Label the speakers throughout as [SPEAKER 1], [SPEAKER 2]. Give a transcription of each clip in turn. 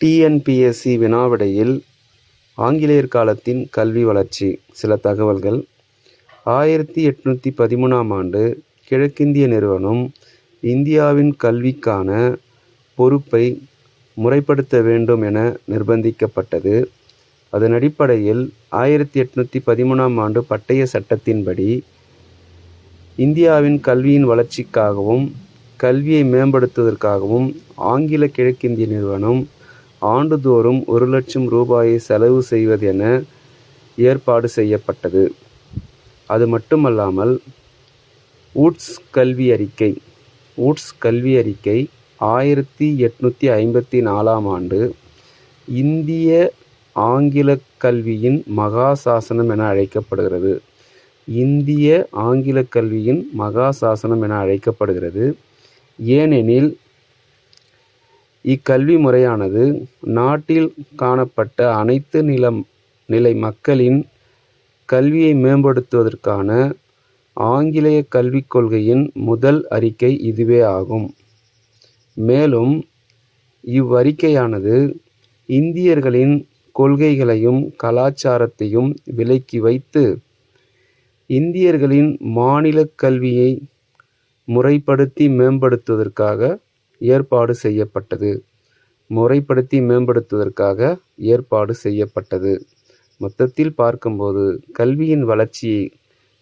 [SPEAKER 1] TNPSC வினாவிடையில் ஆங்கிலேயர் காலத்தின் கல்வி வளர்ச்சி. சில தகவல்கள். ஆயிரத்தி எட்நூற்றி பதிமூணாம் ஆண்டு கிழக்கிந்திய நிறுவனம் இந்தியாவின் கல்விக்கான பொறுப்பை முறைப்படுத்த வேண்டும் என நிர்பந்திக்கப்பட்டது. அதன் அடிப்படையில் ஆயிரத்தி எட்நூற்றி பதிமூணாம் ஆண்டு பட்டய சட்டத்தின்படி இந்தியாவின் கல்வியின் வளர்ச்சிக்காகவும் கல்வியை மேம்படுத்துவதற்காகவும் ஆங்கில கிழக்கிந்திய நிறுவனம் ஆண்டுதோறும் ஒரு லட்சம் ரூபாயை செலவு செய்வதென ஏற்பாடு செய்யப்பட்டது. அது மட்டுமல்லாமல் ஊட்ஸ் கல்வி அறிக்கை. ஊட்ஸ் கல்வி அறிக்கை ஆயிரத்தி எட்நூற்றி ஐம்பத்தி நாலாம் ஆண்டு இந்திய ஆங்கில கல்வியின் மகா சாசனம் என அழைக்கப்படுகிறது. இந்திய ஆங்கில கல்வியின் மகா சாசனம் என அழைக்கப்படுகிறது. ஏனெனில் இக்கல்வி முறையானது நாட்டில் காணப்பட்ட அனைத்து நிலம் நிலை மக்களின் கல்வியை மேம்படுத்துவதற்கான ஆங்கிலேய கல்விக் கொள்கையின் முதல் அறிக்கை இதுவே ஆகும். மேலும் இவ்வறிக்கையானது இந்தியர்களின் கொள்கைகளையும் கலாச்சாரத்தையும் விலக்கி வைத்து இந்தியர்களின் மாநில கல்வியை முறைப்படுத்தி மேம்படுத்துவதற்காக ஏற்பாடு செய்யப்பட்டது. முறைப்படுத்தி மேம்படுத்துவதற்காக ஏற்பாடு செய்யப்பட்டது. மொத்தத்தில் பார்க்கும்போது கல்வியின் வளர்ச்சியை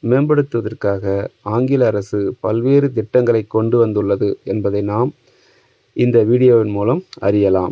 [SPEAKER 1] மேம்படுத்துவதற்காக ஆங்கில அரசு பல்வேறு திட்டங்களை கொண்டு வந்துள்ளது என்பதை நாம் இந்த வீடியோவின் மூலம் அறியலாம்.